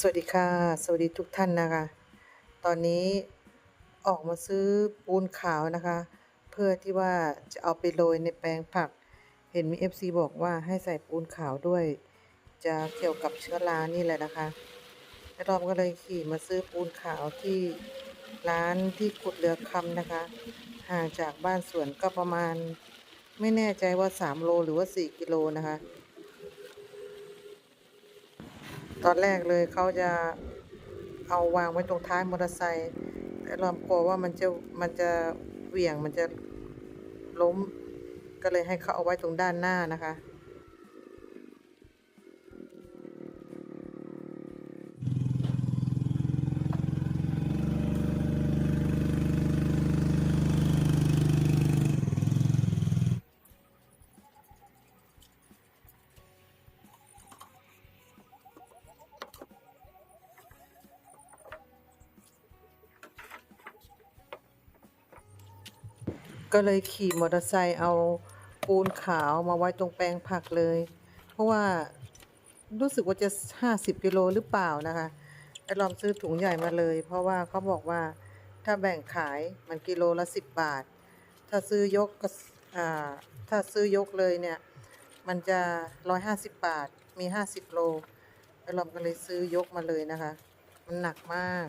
สวัสดีค่ะ สวัสดีทุกท่านนะคะ ตอนนี้ออกมาซื้อปูนขาวนะคะ เพื่อที่ว่าจะเอาไปโรยในแปลงผัก เห็นมี FC บอกว่าให้ใส่ปูนขาวด้วย จะเกี่ยวกับเชื้อรานี่แหละนะคะแล้วเราก็เลยขี่มาซื้อปูนขาวที่ร้านที่ขุดเรือคำนะคะ ห่างจากบ้านสวนก็ประมาณ ไม่แน่ใจว่า 3 โลหรือว่า 4 กิโลนะคะ ตอนแรกเลยเขาจะเอาวางไว้ตรงท้ายมอเตอร์ไซค์แต่เรากลัวว่ามันจะมันจะเหวี่ยงมันจะล้ม ก็เลยให้เขาเอาไว้ตรงด้านหน้านะคะ ก็เลยขี่มอเตอร์ไซค์เอาปูนขาวมาไว้ตรงแปลงผักเลย เพราะว่ารู้สึกว่าจะ 50 กิโลหรือเปล่านะคะแต่ลองซื้อถุงใหญ่มาเลย เพราะว่าเขาบอกว่าถ้าแบ่งขายมันกิโลละ 10 บาท ถ้าซื้อยกก็ถ้าซื้อยกเลยเนี่ย มันจะ 150 บาท มี 50 โลแล้วเราก็เลยซื้อยกมาเลยนะคะ มันหนักมาก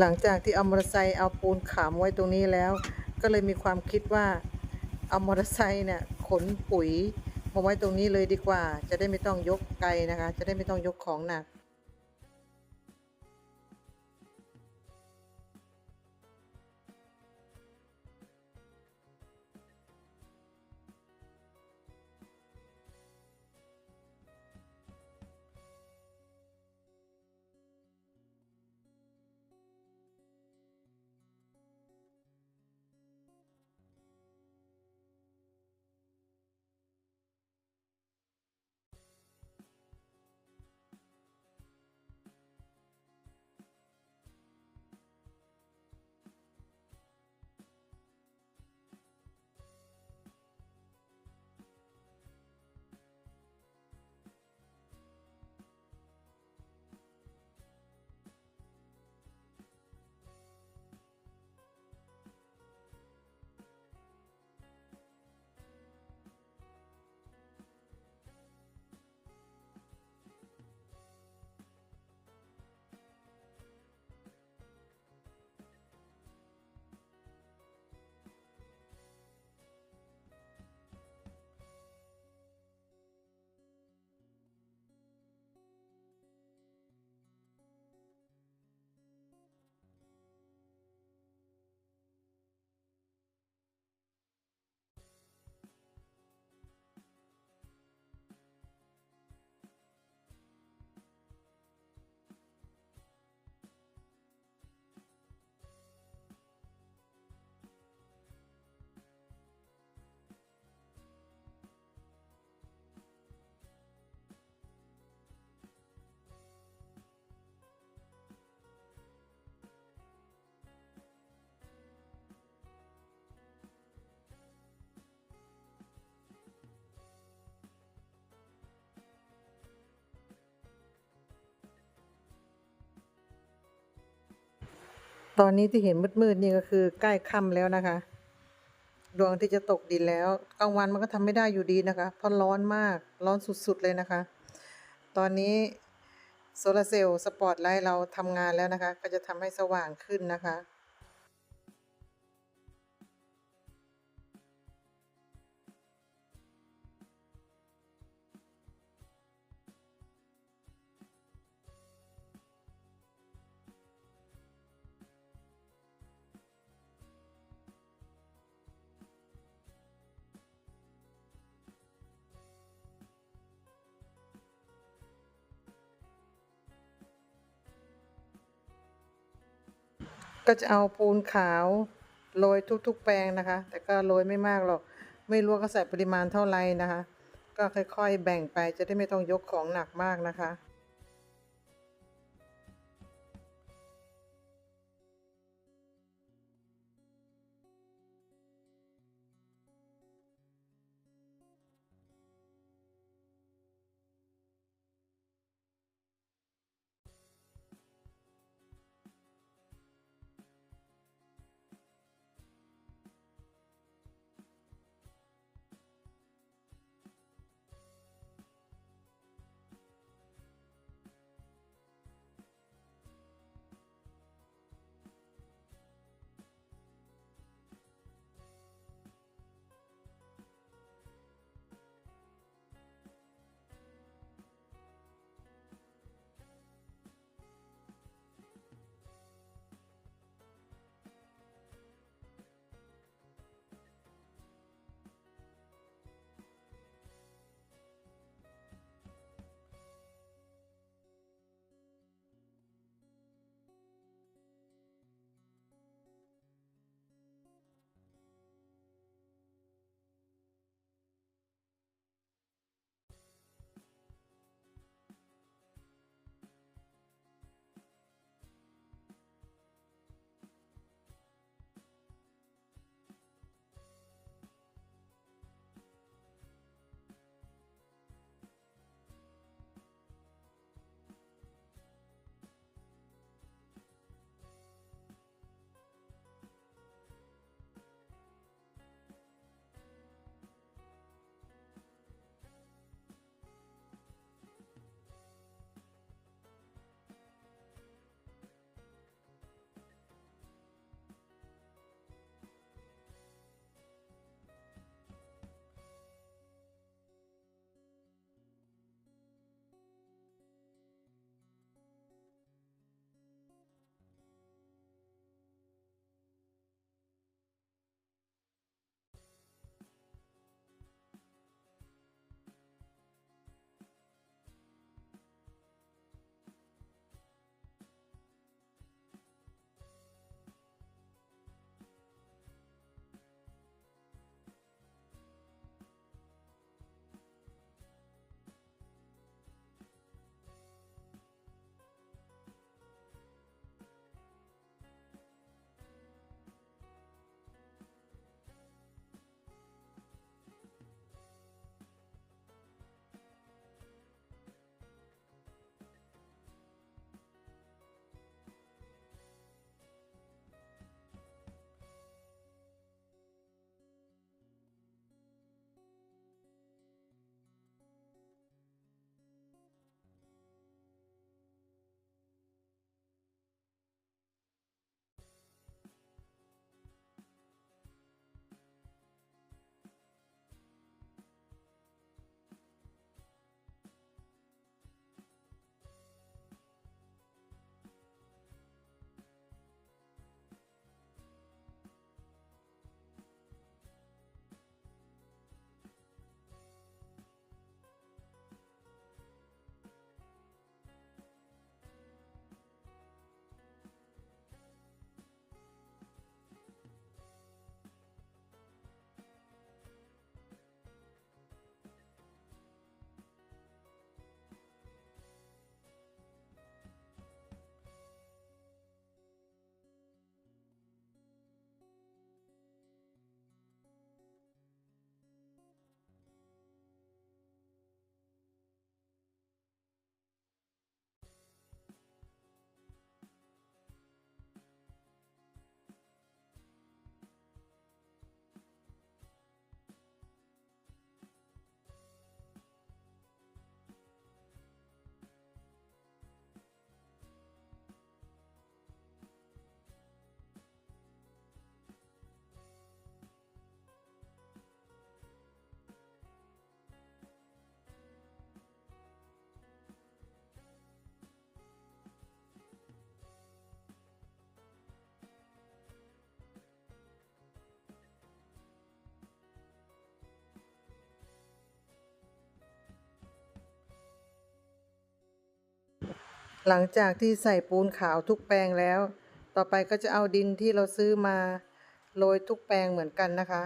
หลังจากที่เอามอเตอร์ไซค์เอาปูนขามไว้ตรงนี้แล้ว ก็เลยมีความคิดว่าเอามอเตอร์ไซค์เนี่ยขนปุ๋ยมาไว้ตรงนี้เลยดีกว่า จะได้ไม่ต้องยกไกลนะคะ จะได้ไม่ต้องยกของหนัก ตอนนี้ที่เห็นมืดๆนี่ก็คือใกล้ค่ำแล้วนะคะ ดวงที่จะตกดินแล้วกลางวันมันก็ทำไม่ได้อยู่ดีนะคะ เพราะร้อนมากร้อนสุดๆเลยนะคะ ตอนนี้โซลาร์เซลล์สปอตไลท์เราทำงานแล้วนะคะ ก็จะทำให้สว่างขึ้นนะคะ ก็จะเอาปูนขาวโรยทุก ๆ แปลงนะคะ แต่ก็โรยไม่มากหรอก ไม่รู้ว่าก็ใส่ปริมาณเท่าไหร่นะคะ ก็ค่อยๆ แบ่งไปจะได้ไม่ต้องยกของหนักมากนะคะ หลังจากที่ใส่ปูนขาวทุกแปลงแล้ว ต่อไปก็จะเอาดินที่เราซื้อมาโรยทุกแปลงเหมือนกันนะคะ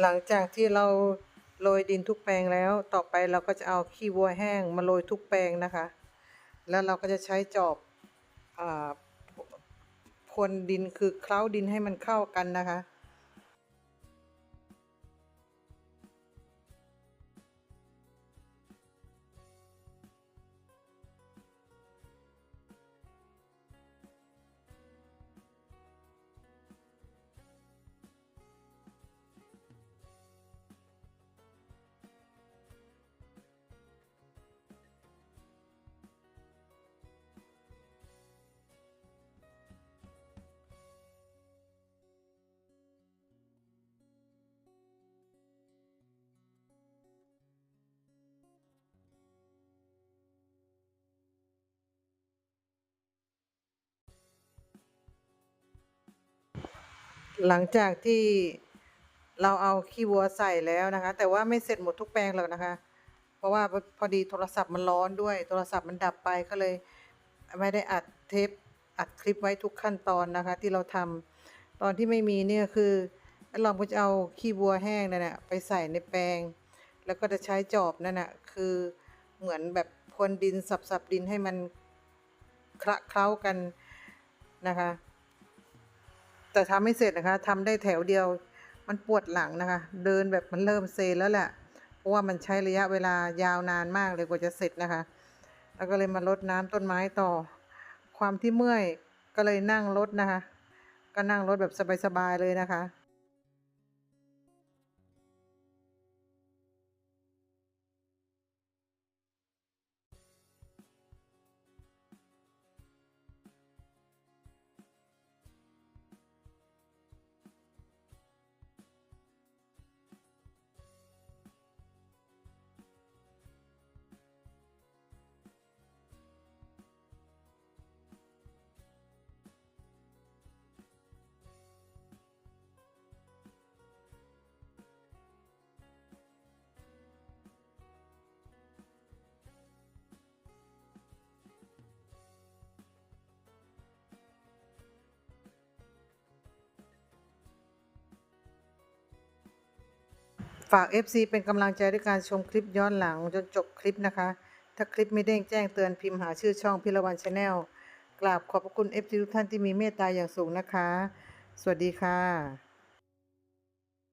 หลังจากที่เราโรยดินทุกแปลงแล้ว ต่อไปเราก็จะเอาขี้วัวแห้งมาโรยทุกแปลงนะคะ แล้วเราก็จะใช้จอบอพรวนดินคือเคล้าดินให้มันเข้ากันนะคะ หลังจากที่เราเอาขี้วัวใส่แล้วนะคะ แต่ว่าไม่เสร็จหมดทุกแปลงหรอกนะคะ เพราะว่าพอดีโทรศัพท์มันร้อนด้วย โทรศัพท์มันดับไปก็เลย ไม่ได้อัดเทปอัดคลิปไว้ทุกขั้นตอนนะคะ ที่เราทำตอนที่ไม่มีเนี่ยคือเราก็จะเอาขี้วัวแห้งนั่นแหละไปใส่ในแปลง แล้วก็จะใช้จอบนั่นน่ะคือเหมือนแบบพรวนดินสับๆดินให้มันคละเคล้ากันนะคะ แต่ทำไม่เสร็จนะคะทำได้แถวเดียว มันปวดหลังนะคะ เดินแบบมันเริ่มเซแล้วแหละ เพราะว่ามันใช้ระยะเวลายาวนานมากเลยกว่าจะเสร็จนะคะ แล้วก็เลยมาลดน้ำต้นไม้ต่อ ความที่เมื่อยก็เลยนั่งรถนะคะ ก็นั่งรถแบบสบายๆเลยนะคะ ฝาก FC เป็นกำลังใจด้วยการชมคลิปย้อนหลังจนจบคลิปนะคะ ถ้าคลิปไม่เด้งแจ้งเตือนพิมพ์หาชื่อช่องพิรวันชาแนลกราบขอบพระคุณ FC ทุกท่านที่มีเมตตาอย่างสูงนะคะ สวัสดีค่ะ